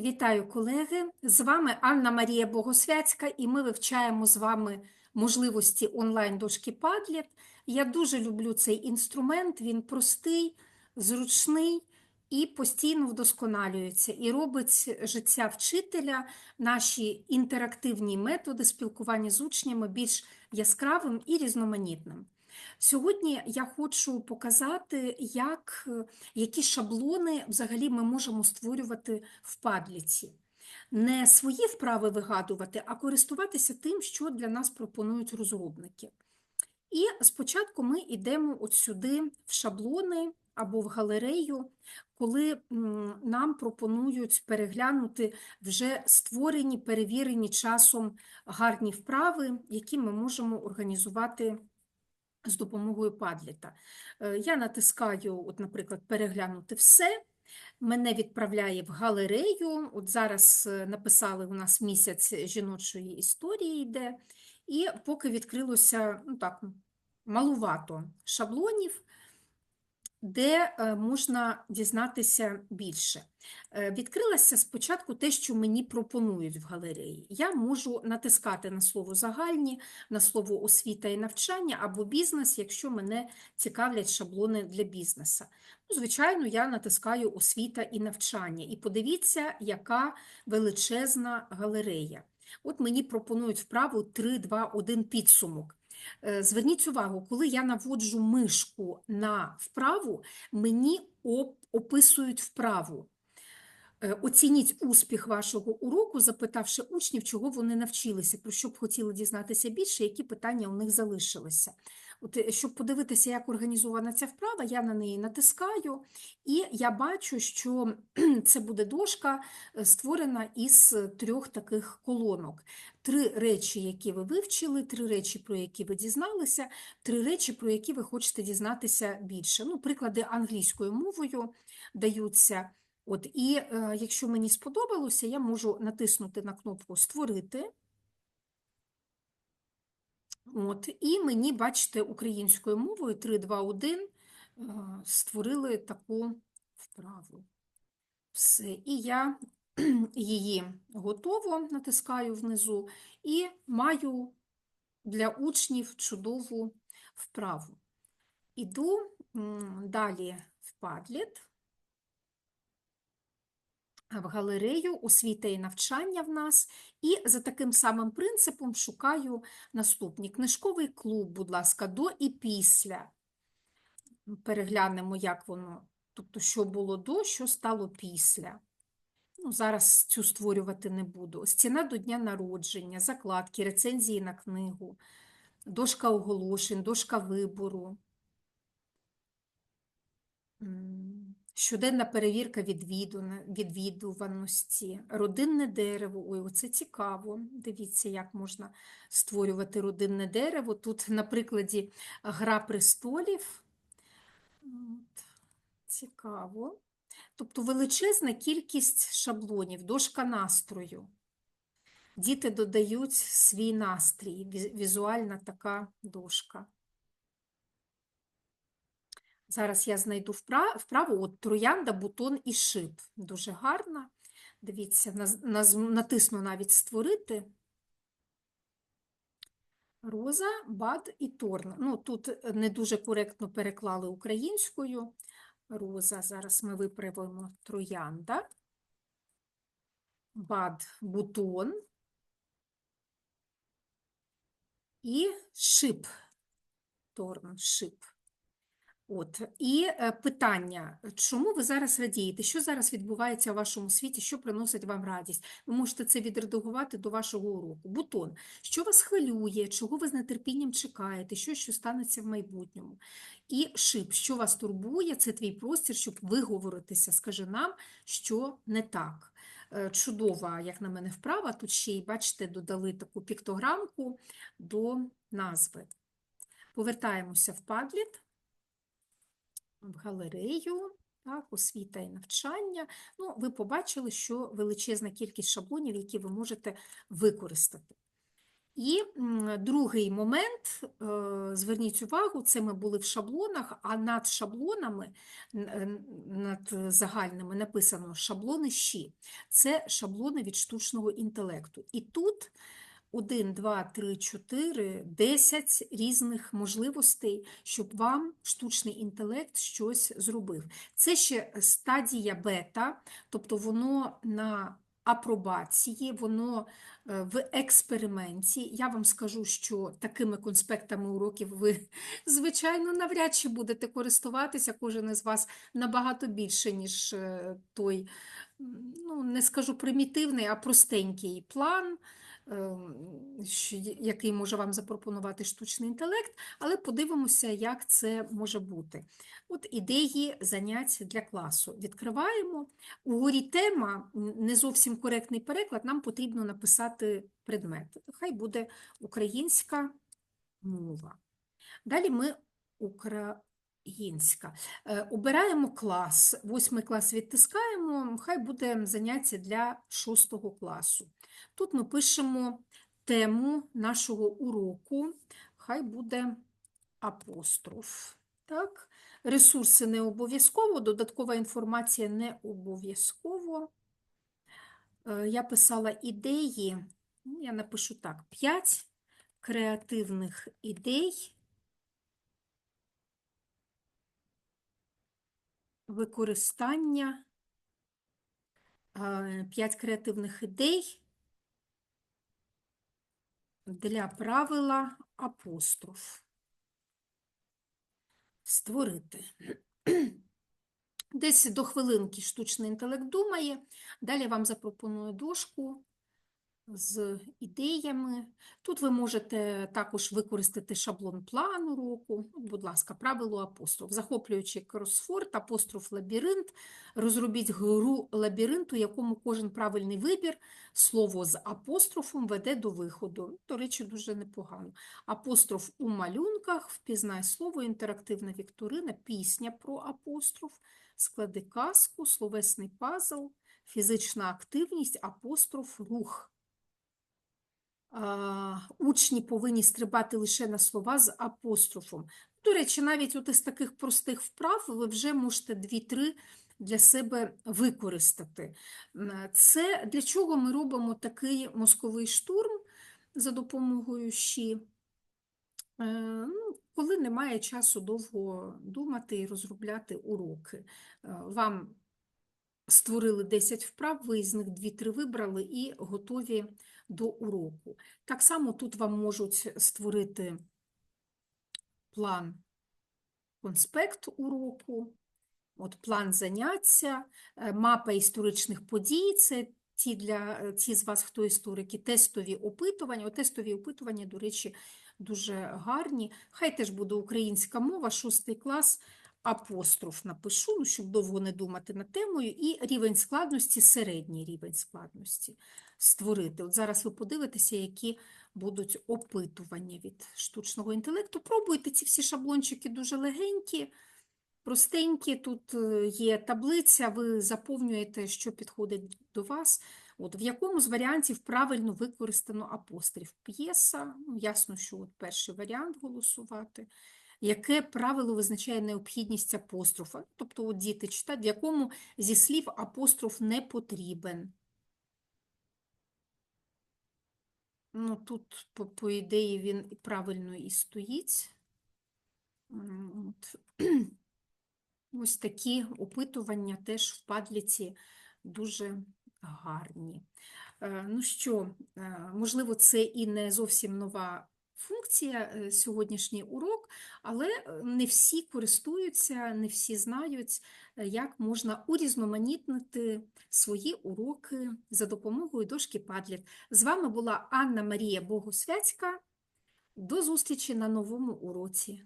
Вітаю, колеги! З вами Анна Марія Богосвяцька, і ми вивчаємо з вами можливості онлайн-дошки Padlet. Я дуже люблю цей інструмент, він простий, зручний і постійно вдосконалюється, і робить життя вчителя, наші інтерактивні методи спілкування з учнями більш яскравим і різноманітним. Сьогодні я хочу показати, як, е, які шаблони взагалі ми можемо створювати в падліці. Не свої вправи вигадувати, а користуватися тим, що для нас пропонують розробники. І спочатку ми йдемо от сюди в шаблони або в галерею, коли нам пропонують переглянути вже створені, перевірені часом гарні вправи, які ми можемо організувати з допомогою падліта. Е, Я натискаю, от, наприклад, переглянути все. Мене відправляє в галерею. От зараз е, написали у нас місяць жіночої історії йде. І поки відкрилося ну так, малувато шаблонів, де е, можна дізнатися більше. Е, Відкрилося спочатку те, що мені пропонують в галереї. Я можу натискати на слово загальні, на слово освіта і навчання або бізнес, якщо мене цікавлять шаблони для бізнесу. Ну, звичайно, я натискаю освіта і навчання. І подивіться, яка величезна галерея. От мені пропонують вправу 3, 2, 1 підсумок. Е, Зверніть увагу, коли я наводжу мишку на вправу, мені описують вправу. Е, Оцініть успіх вашого уроку, запитавши учнів, чого вони навчилися, про що б хотіли дізнатися більше, які питання у них залишилися. От, е, щоб подивитися, як організована ця вправа, я на неї натискаю, і я бачу, що це буде дошка е, створена із трьох таких колонок. Три речі, які ви вивчили, три речі, про які ви дізналися, три речі, про які ви хочете дізнатися більше. Ну, приклади англійською мовою даються. От, і е, якщо мені сподобалося, я можу натиснути на кнопку Створити. От, і мені, бачите, українською мовою 3, 2, 1 е, створили таку вправу. Все. І я її готово натискаю внизу і маю для учнів чудову вправу. Іду далі в Padlet в галерею освіта і навчання в нас, і за таким самим принципом шукаю наступні. Книжковий клуб, будь ласка, до і після. Переглянемо, як воно, тобто, що було до, що стало після. Ну, зараз цю створювати не буду. Стіна до дня народження, закладки, рецензії на книгу, дошка оголошень, дошка вибору. Щоденна перевірка відвідуваності, родинне дерево. Ой, оце цікаво. Дивіться, як можна створювати родинне дерево. Тут на прикладі Гра престолів. От, Цікаво. Тобто величезна кількість шаблонів, дошка настрою. Діти додають свій настрій, візуальна така дошка. Зараз я знайду впра- вправу, от троянда, бутон і шип. Дуже гарна. Дивіться, натисну навіть створити. Роза, бад і торн. Ну, тут не дуже коректно переклали українською. Роза, зараз ми виправимо троянда. Бад, бутон. І шип. Торн, шип. От, і е, питання, чому ви зараз радієте? Що зараз відбувається в вашому світі, що приносить вам радість? Ви можете це відредагувати до вашого уроку. Бутон, що вас хвилює, чого ви з нетерпінням чекаєте, що, що станеться в майбутньому? І шип, що вас турбує, це твій простір, щоб виговоритися, скажи нам, що не так. Е, Чудова, як на мене, вправа. Тут ще й, бачите, додали таку піктограмку до назви. Повертаємося в Padlet в галерею, так, освіта і навчання. Ну, ви побачили, що величезна кількість шаблонів, які ви можете використати. І другий момент, е, зверніть увагу, це ми були в шаблонах, а над шаблонами, над загальними написано шаблони щі. Це шаблони від штучного інтелекту. І тут 1, 2, 3, 4, 10 різних можливостей, щоб вам штучний інтелект щось зробив. Це ще стадія бета, тобто воно на апробації, воно е, в експерименті. Я вам скажу, що такими конспектами уроків ви, звичайно, навряд чи будете користуватися. Кожен із вас набагато більше, ніж е, той, ну, не скажу примітивний, а простенький план. Ем, Який може вам запропонувати штучний інтелект, але подивимося, як це може бути. От ідеї занять для класу. Відкриваємо. Угорі тема, не зовсім коректний переклад, нам потрібно написати предмет. Хай буде українська мова. Далі ми українська. Е, Обираємо клас, восьмий клас відтискаємо, хай буде заняття для шостого класу. Тут ми пишемо тему нашого уроку, хай буде апостроф. Так? Ресурси не обов'язково, додаткова інформація не обов'язково. Е, Я писала ідеї, ну, я напишу так: 5 креативних ідей використання, 5 креативних ідей для правила апостроф. Створити. Десь до хвилинки штучний інтелект думає. Далі вам запропоную дошку з ідеями. Тут ви можете також використати шаблон плану року. Будь ласка, правило апостроф. Захоплюючи кросфорд, апостроф лабіринт. Розробіть гру лабіринту, якому кожен правильний вибір, слово з апострофом веде до виходу. До речі, дуже непогано. Апостроф у малюнках, впізнай слово, інтерактивна вікторина, пісня про апостроф, склади казку, словесний пазл, фізична активність, апостроф, рух. Учні повинні стрибати лише на слова з апострофом. До речі, навіть от із таких простих вправ ви вже можете дві-три для себе використати. Це для чого ми робимо такий мозковий штурм за допомогою щі? Е, ну, коли немає часу довго думати і розробляти уроки. Е, Вам створили 10 вправ, ви з них 2-3 вибрали і готові до уроку. Так само тут вам можуть створити план конспект уроку, от план заняття, е, мапа історичних подій. Це ті, для, ті з вас, хто історики, тестові опитування. О, тестові опитування, до речі, дуже гарні. Хай теж буде українська мова, шостий клас, апостроф напишу, ну, щоб довго не думати над темою, і рівень складності, середній рівень складності створити. От зараз ви подивитеся, які будуть опитування від штучного інтелекту. Пробуйте ці всі шаблончики дуже легенькі, простенькі. Тут е, є таблиця, ви заповнюєте, що підходить до вас. От, в якому з варіантів правильно використано апостроф? П'єса, ну, ясно, що от перший варіант голосувати. Яке правило визначає необхідність апострофа? Тобто, от діти читають, в якому зі слів апостроф не потрібен. Ну, тут, по, по ідеї, він правильно і стоїть. От. Ось такі опитування теж в падліці дуже гарні. Е, Ну що, е, можливо, це і не зовсім нова функція, е, сьогоднішній урок, але е, не всі користуються, не всі знають, е, як можна урізноманітнити свої уроки за допомогою дошки Padlet. З вами була Анна Марія Богосвяцька. До зустрічі на новому уроці.